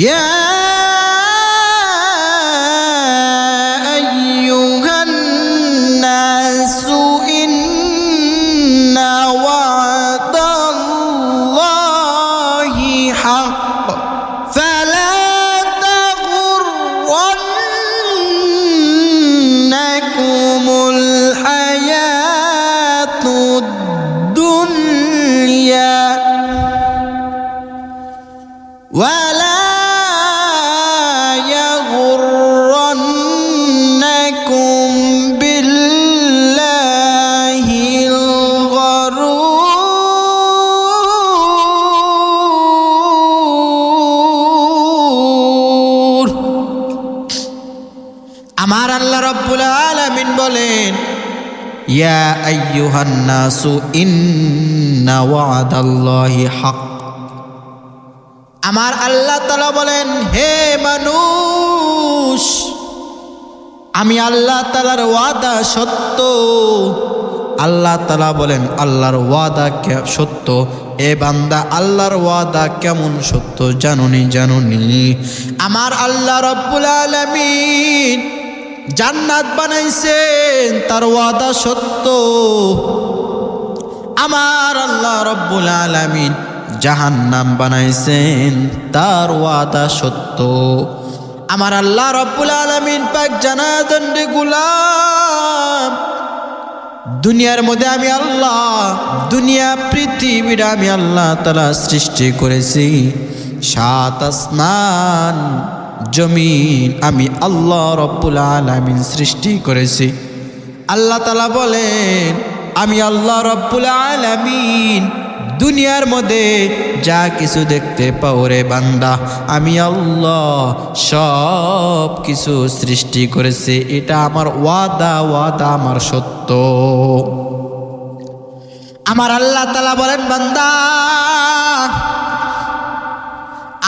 Yeah. আমার আল্লাহ তালা বলেন, হে মানুষ, আমি আল্লাহ তালার ওয়াদা সত্য। আল্লাহ তালা বলেন, আল্লাহর ওয়াদা সত্য। এ বান্দা, আল্লাহর ওয়াদা কেমন সত্য জানুনি জানুনি। আমার আল্লাহ রব্বুল আলমিন জান্নাত বানাইছেন, তার ওয়াদা সত্য। আমার আল্লাহ রব্বুল আলামিন জাহান্নাম বানাইছেন, তার ওয়াদা সত্য। আমার আল্লাহ রব্বুল আলামিন পাক জানা দণ্ডে গুলাম, দুনিয়ার মধ্যে আমি আল্লাহ, দুনিয়া, পৃথিবীর আমি আল্লাহ তালা সৃষ্টি করেছি। সাত আসমান জমিন আমি আল্লাহ রব্বুল আলামিন সৃষ্টি করেছি। আল্লাহ তালা বলেন, আমি আল্লাহ রব্বুল আলামিন, দুনিয়ার মধ্যে যা কিছু দেখতে পাও রে বান্দা, আমি আল্লাহ সব কিছু সৃষ্টি করেছি। এটা আমার ওয়াদা ওয়াদা আমার সত্য। আমার আল্লাহ তালা বলেন, বান্দা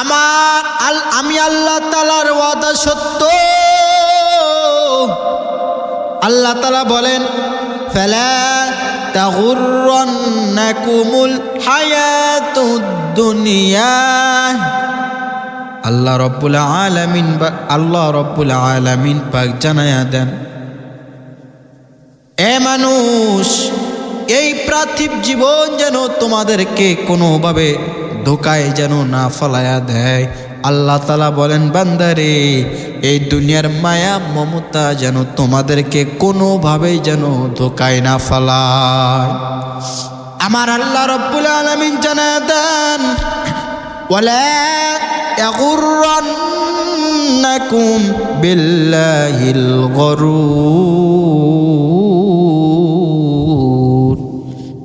আমার আল আমি আল্লাহ তালার ওয়াদা সত্য। আল্লাহ তালা বলেন, ফেলা তাগুরন্নাকুমুল হায়াতুদ দুনিয়া। আল্লাহ রব্বুল আলামিন আল্লাহ রব্বুল আলামিন পাক জানায়া দেন, এ মানুষ, এই পার্থিব জীবন যেন তোমাদেরকে কোনোভাবে ধোকায় যেন না ফলায়া দেয় আল্লাহ তালা বলেন বান্দারে এই দুনিয়ার মায়া মমতা যেন তোমাদেরকে কোনোভাবেই যেন ধোকায় না ফলায় আমার আল্লাহ রব্বুল আলমিন জানা দেন ولا يغرنكم بالله الغرور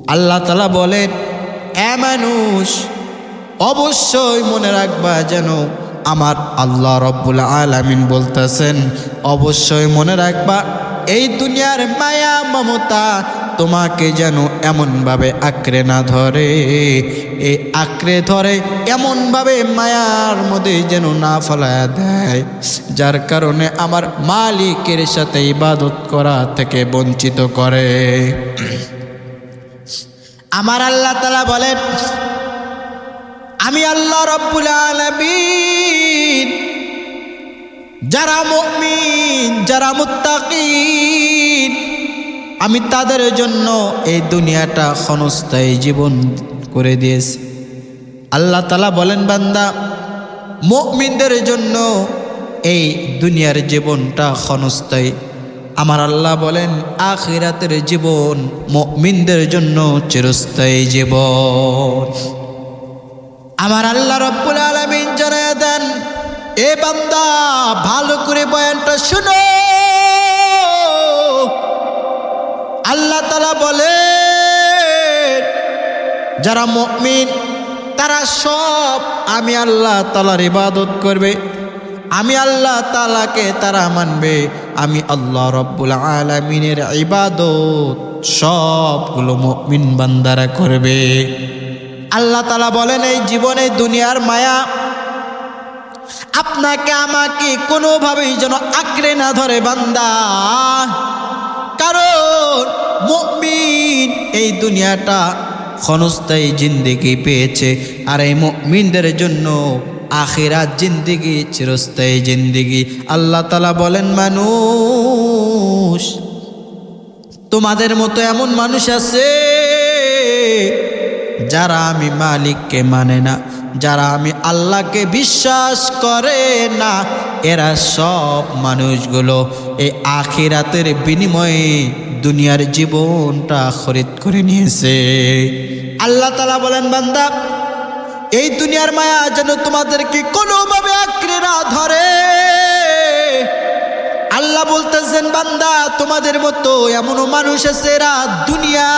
আল্লাহ তালা বলেন এ মানুষ অবশ্যই মনে রাখবা যেন আমার আল্লাহ রব্বুল আলামিন বলতেছেন, অবশ্যই মনে রাখবা এই দুনিয়ার মায়া, মমতা তোমাকে যেন এমনভাবে আঁকড়ে না ধরে। এই আঁকড়ে ধরে এমনভাবে মায়ার মধ্যে যেন না ফলায়া দেয়, যার কারণে আমার মালিকের সাথে ইবাদত করা থেকে বঞ্চিত করে। আমার আল্লাহ তালা বলেন আমি আল্লাহ রব্বুল আলামিন। যারা মুমিন, যারা মুত্তাকিন, আমি তাদের জন্য এই দুনিয়াটা ক্ষণস্থায়ী জীবন করে দিয়েছি। আল্লাহ তালা বলেন, বান্দা, মুমিনদের জন্য এই দুনিয়ার জীবনটা ক্ষণস্থায়ী। আমার আল্লাহ বলেন, আখিরাতের জীবন মুমিনদের জন্য চিরস্থায়ী জীবন। আমার আল্লাহ রব্বুল আলমিন জানায় দেন, এ বান্দা, ভালো করে বয়ানটা শুনো। আল্লাহ তালা বলে যারা মমিন, তারা সব আমি আল্লাহ তালার ইবাদত করবে। আমি আল্লাহ তালাকে তারা মানবে। আমি আল্লাহ রব্বুল আলমিনের ইবাদত সবগুলো মমিন বান্দারা করবে। আল্লাহ তালা বলেন, এই জীবনে দুনিয়ার মায়া আপনাকে, আমাকে কোনোভাবেই যেন আঁকড়ে না ধরে বান্দা। কারণ মুমিন এই দুনিয়াটা ক্ষণস্থায়ী জিন্দেগি পেয়েছে, আর এই মুমিনদের জন্য আখিরাত জিন্দিগি চিরস্থায়ী জিন্দিগি। আল্লাহ তালা বলেন, মানুষ, তোমাদের মতো এমন মানুষ আছে যারা আমি মালিককে মানে না, যারা আমি আল্লাহকে বিশ্বাস করে না, এরা সব মানুষগুলো এই আখিরাতের বিনিময়ে দুনিয়ার জীবনটা খরিদ করে নিয়েছে। আল্লাহ তালা বলেন, বান্দা, এই দুনিয়ার মায়া যেন তোমাদেরকে কোনোভাবে আঁকড়ে না ধরে। আল্লাহ বলতেছেন, বান্দা, তোমাদের মতো এমনও মানুষ আছে এরা দুনিয়া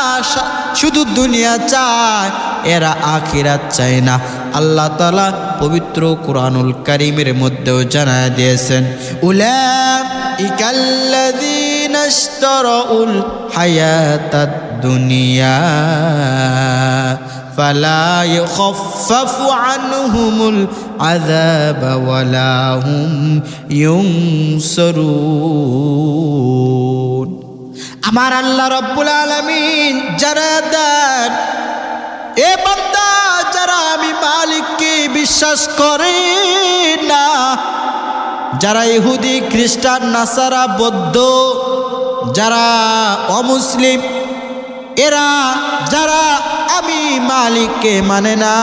শুধু দুনিয়া চায়, এরা আখিরাত চায় না। আল্লাহ তালা পবিত্র কোরআনুল করিমের মধ্যেও জানা দিয়েছেন উলাম ইকাল্লাদিনাশতারাউল হায়াত দুনিয়া, ফালা ইউখাফফাফু আনহুমুল العذاب ولا هم ينصرون আমার আল্লাহ রব্বুল আলামিন যারা দেন এ বান্দা যারা আমি মালিককে বিশ্বাস করে না যারা ইহুদি খ্রিস্টান নাসারা বৌদ্ধ যারা অমুসলিম এরা যারা আমি মালিককে মানে না।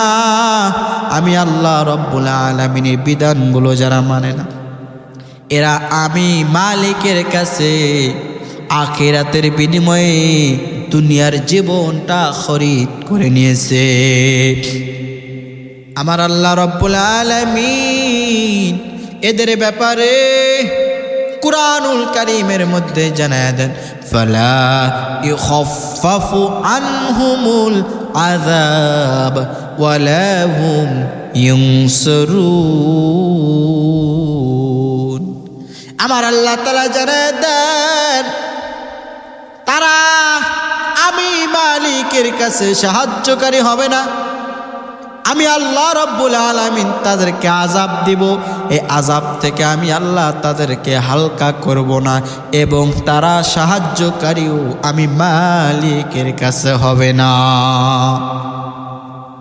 আমি আল্লাহ রব্বুল আলমিনের বিধানগুলো যারা মানে না। এরা আমি মালিকের কাছে আখেরাতের বিনিময়ে দুনিয়ার জীবনটা খরিদ করে নিয়েছে। আমার আল্লাহ রব্বুল আলমিন এদের ব্যাপারে কুরআনুল কারীমের মধ্যে জানায় দেন, ফালা ইখফাফু আনহুমুল আযাব ওয়ালা হুম ইউনসরুন আমার আল্লাহ তাআলা জানায় দেন, তারা আমি মালিকের কাছে সাহায্যকারী হবে না। আমি আল্লাহ রব্বুল আলমিন তাদেরকে আজাব দিব। এই আজাব থেকে আমি আল্লাহ তাদেরকে হালকা করব না এবং তারা সাহায্যকারীও আমি মালিকের কাছে হবে না।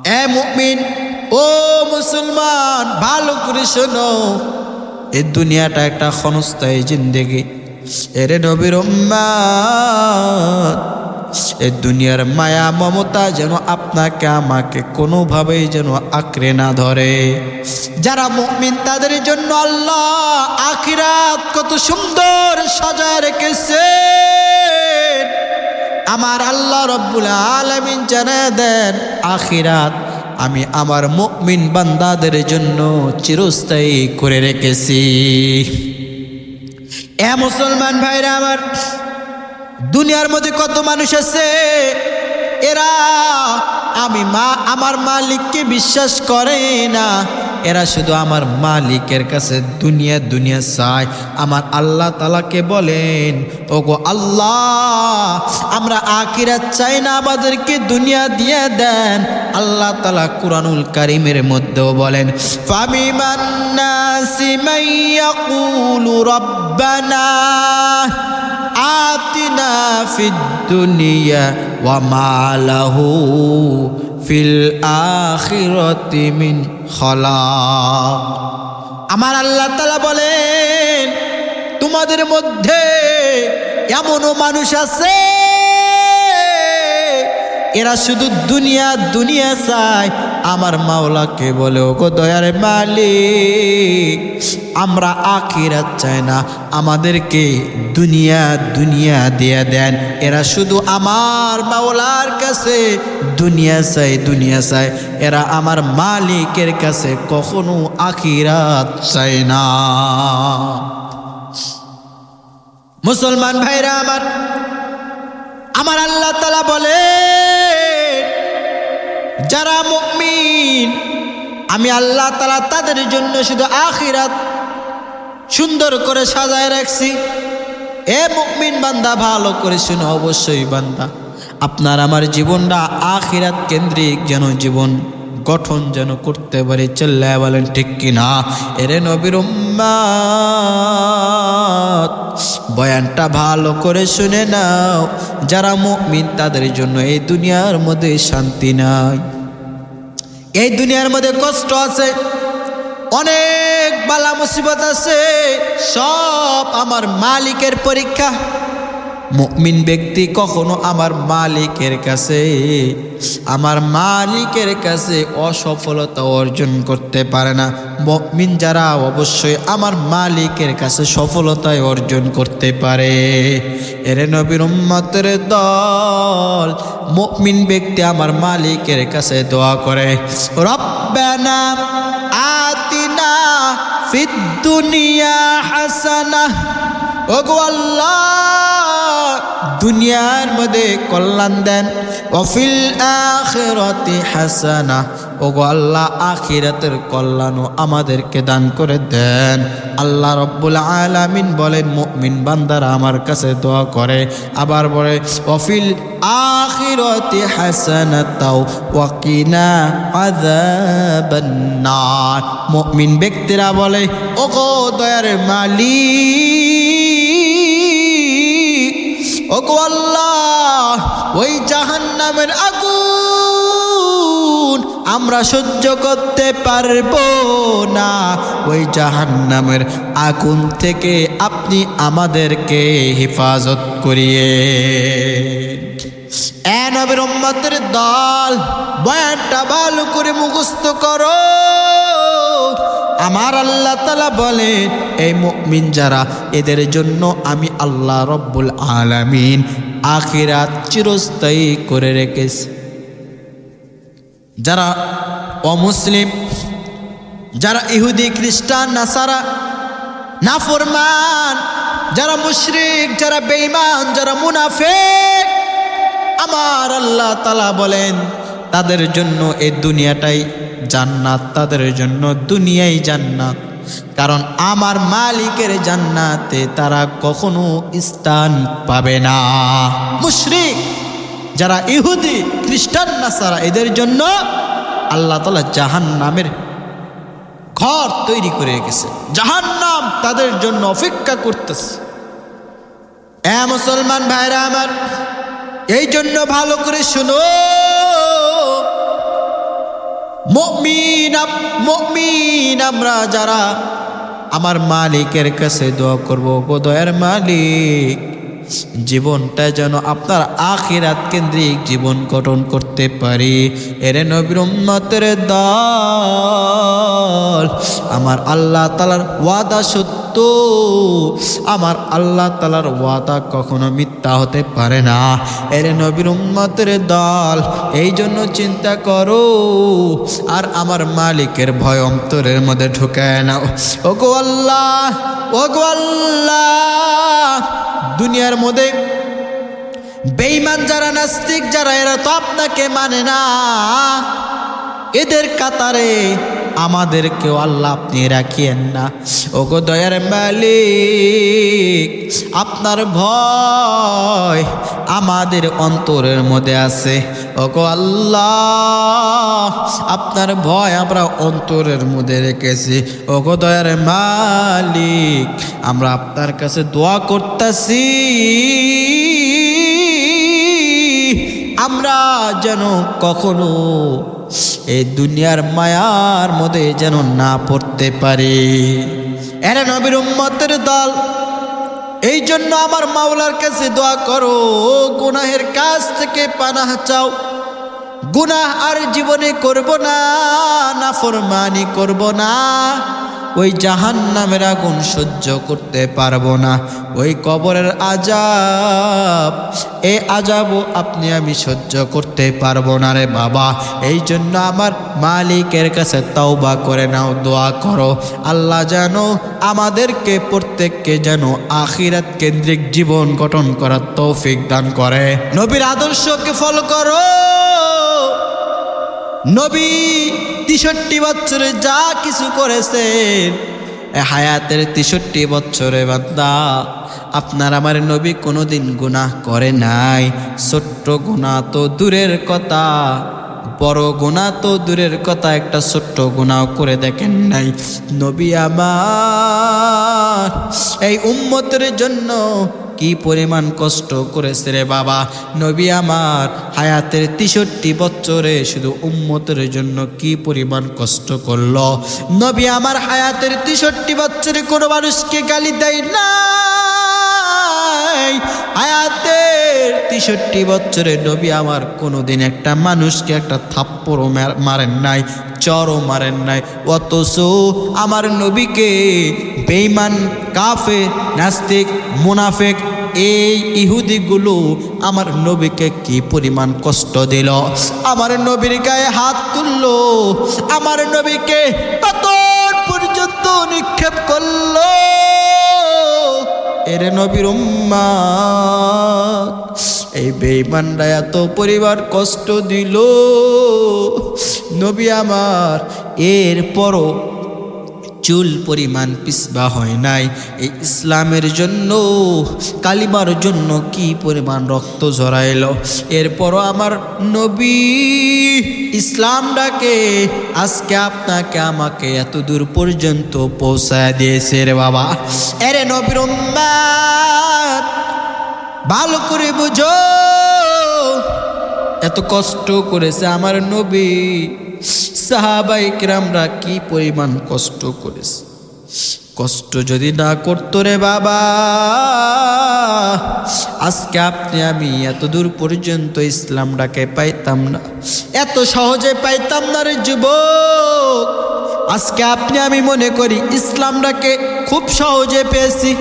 এ মুমিন, ও মুসলমান, ভালো করে শোনো। এই দুনিয়াটা একটা ক্ষণস্থায়ী জিন্দেগি। এরে নবীর এই দুনিয়ার মায়া মমতা যেন আপনাকে, আমাকে কোনোভাবেই যেন আঁকড়ে না ধরে। যারা মুমিন, তাদের জন্য আল্লাহ আখিরাত কত সুন্দর সাজায় রেখেছে আমার আল্লাহ রব্বুল আলমিন জানা দেন, আখিরাত আমি আমার মুমিন বান্দাদের জন্য চিরস্থায়ী করে রেখেছি। এ মুসলমান ভাইরা আমার দুনিয়ার মধ্যে কত মানুষ আছে? এরা, আমি মা, আমার মালিককে বিশ্বাস করে না। এরা শুধু আমার মালিকের কাছে দুনিয়া দুনিয়া চায়। আমার আল্লাহ তালাকে বলেন ও গো আল্লাহ, আমরা আকিরাত চাই না, আমাদেরকে দুনিয়া দিয়ে দেন। আল্লাহ তালা কুরআনুল কারিমের মধ্যেও বলেন ফামি মান্নাসি মাইয়াকুলু রব্বানা। আতিনা ফিদ দুনিয়া ওয়া মা লাহু ফিল আখিরাতি মিন খলাক আমার আল্লাহ তাআলা বলেন, তোমাদের মধ্যে এমনও মানুষ আছে এরা শুধু দুনিয়া দুনিয়া চায়। আমার মাওলাকে বলে ও গো দয়ার মালিক, আমরা আখিরাত চাই না। আমাদেরকে দুনিয়া দুনিয়া দিয়ে দেন। এরা শুধু আমার মাওলার কাছে দুনিয়া চাই দুনিয়া চাই এরা আমার মালিকের কাছে কখনো আখিরাত চায় না। মুসলমান ভাইরা আমার আমার আল্লাহ তালা বলে, যারা মুমিন, আমি আল্লাহ তালা তাদের জন্য শুধু আখিরাত সুন্দর করে সাজায় রাখছি। এ মুমিন বান্দা ভালো করে শুনে, অবশ্যই বান্দা। আপনার আমার জীবনটা আখিরাত কেন্দ্রিক যেন জীবন গঠন যেন করতে পারি, চল্লায় বলেন ঠিক কিনা? এরে নবীর উম্মাত। বয়ানটা ভালো করে শুনে নাও। যারা মুমিন, তাদের জন্য এই দুনিয়ার মধ্যে শান্তি নাই। এই দুনিয়ার মধ্যে কষ্ট আছে, অনেক বালা মুসিবত আছে। সব আমার মালিকের পরীক্ষা। মুমিন ব্যক্তি কখনো আমার মালিকের কাছে, আমার মালিকের কাছে অসফলতা অর্জন করতে পারে না। মুমিন যারা অবশ্যই আমার মালিকের কাছে সফলতায় অর্জন করতে পারে। এরে নবীর উম্মতের দল, মুমিন ব্যক্তি আমার মালিকের কাছে দোয়া করে, রব্বানা আতিনা ফিদ দুনিয়া হাসানা, ওগো আল্লাহ দুনিয়ার মধ্যে কল্যাণ দেন। অফিল আখিরাতি হাসানা, ওগো আল্লাহ আখিরাতের কল্যাণও আমাদেরকে দান করে দেন। আল্লাহ রব্বুল আলামিন বলেন মুমিন বান্দারা আমার কাছে দোয়া করে। আবার বলে অফিল আখিরাতি হাসানাতাও ওয়াকিনা আযাবান নার মুমিন ব্যক্তিরা বলে, ওগো দয়ার মালিক। আল্লাহ, ওই জাহান্নামের আগুন আমরা সহ্য করতে পারব না। ওই জাহান্নামের আগুন থেকে আপনি আমাদেরকে হেফাজত করিয়ে দল, বয়ানটা ভালো করে মুখস্থ করো। আমার আল্লাহ তালা বলেন এই মুমিন যারা, এদের জন্য আমি আল্লাহ রব্বুল আলামিন আখিরাত চিরস্থায়ী করে রেখেছি। যারা অমুসলিম, যারা ইহুদি, খ্রিস্টান, নাসারা, নাফরমান, যারা মুশরিক, যারা বেঈমান, যারা মুনাফেক, আমার আল্লাহ তালা বলেন, তাদের জন্য এই দুনিয়াটাই জান্নাত তাদের জন্য দুনিয়াই জান্নাত। কারণ আমার মালিকের জান্নাতে তারা কখনো স্থান পাবে না। মুশরিক, যারা ইহুদি, খ্রিস্টান, নাসারা, এদের জন্য আল্লাহ তালা জাহান নামের ঘর তৈরি করে রেখেছে। জাহান নাম তাদের জন্য অপেক্ষা করতেছে। এ মুসলমান ভাইরা আমার, এই জন্য ভালো করে শুনো। মমিন আমরা যারা আমার মালিকের কাছে দোয়া করব দয়ার মালিক। জীবনটা যেন আপনার আখিরাত কেন্দ্রিক জীবন গঠন করতে পারি। এরে নবীর দল, আমার আল্লাহ তালার ওয়াদা সত্য। আমার আল্লাহ তালার ওয়াদা কখনো মিথ্যা হতে পারে না। এরে নবীর উম্মতের দল এই জন্য চিন্তা করো। আর আমার মালিকের ভয় অন্তরের মধ্যে ঢুকায় নাও। ও গো আল্লাহ ও গো আল্লাহ। দুনিয়ার মধ্যে বেইমান যারা নাস্তিক যারা এরা তো আপনাকে মানে না। এদের কাতারে আমাদেরকেও আল্লাহ আপনি রাখিয়েন না। ওগো দয়ার মালিক, আপনার ভয় আমাদের অন্তরের মধ্যে আছে। ওগো আল্লাহ, আপনার ভয় আমরা অন্তরের মধ্যে রেখেছি। ওগো দয়ার মালিক, আমরা আপনার কাছে দোয়া করতেছি। আমরা যেন কখনো এই দুনিয়ার মায়ার মধ্যে যেন না পড়তে পারি। এরা নবীর উম্মতের দল, এই জন্য আমার মাওলার কাছে দোয়া করো, গুনাহের কাছ থেকে পানাহ চাও। গুনাহ আর জীবনে করব না না ফরমানি করব না। ওই জাহান নামের আগুন সহ্য করতে পারব না। ওই কবরের আজাব এ আজাবও আপনি আমি সহ্য করতে পারব না রে বাবা। এই জন্য আমার মালিকের কাছে তওবা করে নাও, দোয়া করো। আল্লাহ যেন আমাদেরকে প্রত্যেককে যেন আখিরাত কেন্দ্রিক জীবন গঠন করার তৌফিক দান করে। নবীর আদর্শকে ফলো করো। নবী তেষট্টি বছরে যা কিছু করেছেন হায়াতের তেষট্টি বছরে বান্দা, আপনার আমার নবী কোনোদিন গুনাহ করে নাই। ছোট্ট গুণা তো দূরের কথা, বড় গুণা তো দূরের কথা, একটা ছোট্ট গুণাও করে দেখেন নাই। নবী আমার, এই উম্মতের জন্য কি পরিমাণ কষ্ট করেছে রে বাবা? নবী আমার, হায়াতের তেষট্টি বছরে শুধু উম্মতের জন্য কি পরিমাণ কষ্ট করল? নবী আমার, হায়াতের তেষট্টি বছরে কোনো মানুষকে গালি দেয় না হায়াতের তেষট্টি বছরে নবী আমার কোনোদিন একটা মানুষকে একটা থাপ্পড়ও মারেন নাই, চরও মারেন নাই। অথচ আমার নবীকে বেইমান কাফে নাস্তিক, মুনাফেক এই ইহুদিগুলো আমার নবীকে কি পরিমাণ কষ্ট দিল? আমার নবীর গায়ে হাত তুললো, আমার নবীকে পাথর পর্যন্ত নিক্ষেপ করল? এর নবীর উম্মাদ, এই বেইমানরা এত পরিবার কষ্ট দিল। নবী আমার, এরপরও চুল পরিমাণ পিসবা হয় নাই। এই ইসলামের জন্য, কালিমার জন্য কি পরিমাণ রক্ত ঝরাইল? এরপরও আমার নবী ইসলামটাকে আজকে আপনাকে আমাকে এত দূর পর্যন্ত পৌঁছায় দিয়েছে রে বাবা। এরে নবীর ভালো করে বুঝো। এত কষ্ট করেছে আমার নবী। সাহাবাই কিরামরা কি পরিমাণ কষ্ট করেছে? কষ্ট যদি না করতো রে বাবা, আজকে আপনি আমি এত দূর পর্যন্ত ইসলামটাকে পাইতাম না। এত সহজে পাইতাম না রে যুবক। আজকে আপনি আমি মনে করি ইসলামটাকে খুব সহজে পেয়েছি।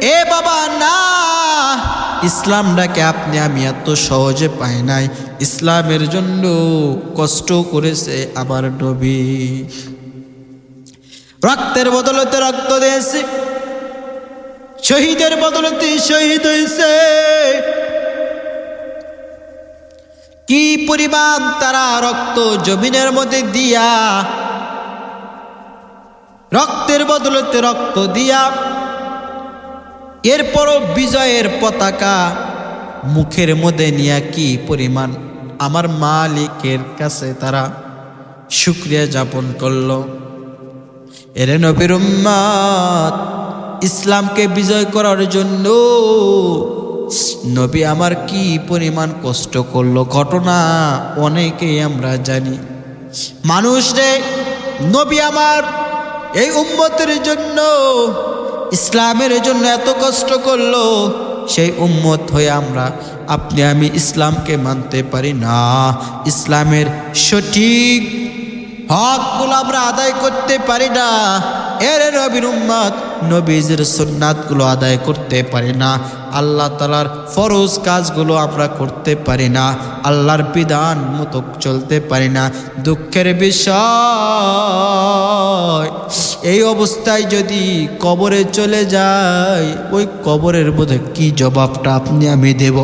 এ বাবা, না, ইসলামটাকে আপনি আমি এত সহজে পাই নাই। ইসলামের জন্য কষ্ট করেছে আমার নবী। রক্তের বদলতে রক্ত দিয়েছে, শহীদের বদলতে শহীদ হয়েছে। কি পরিমাণ তারা রক্ত জমিনের মধ্যে দিয়া, রক্তের বদলতে রক্ত দিয়া, এরপরও বিজয়ের পতাকা মুখের মধ্যে নিয়ে কি পরিমাণ আমার মালিকের কাছে তারা শুক্রিয়া যাপন করল। এরে নবীর উম্মাদ, ইসলামকে বিজয় করার জন্য নবী আমার কি পরিমাণ কষ্ট করল ঘটনা অনেকেই আমরা জানি। মানুষ রে, নবী আমার এই উম্মতের জন্য, ইসলামের জন্য এত কষ্ট করল। সেই উম্মত হয়ে আমরা, আপনি আমি ইসলামকে মানতে পারি না। ইসলামের সঠিক হকগুলো আমরা আদায় করতে পারি না। এর নবীর উম্মাদ, নবীজের সুন্নাতগুলো আদায় করতে পারি না। আল্লাহ তালার ফরজ কাজগুলো আমরা করতে পারি না। আল্লাহর বিধান মতো চলতে পারি না। দুঃখের বিষয়, এই অবস্থায় যদি কবরে চলে যায়, ওই কবরের বোধে কি জবাবটা আপনি আমি দেব?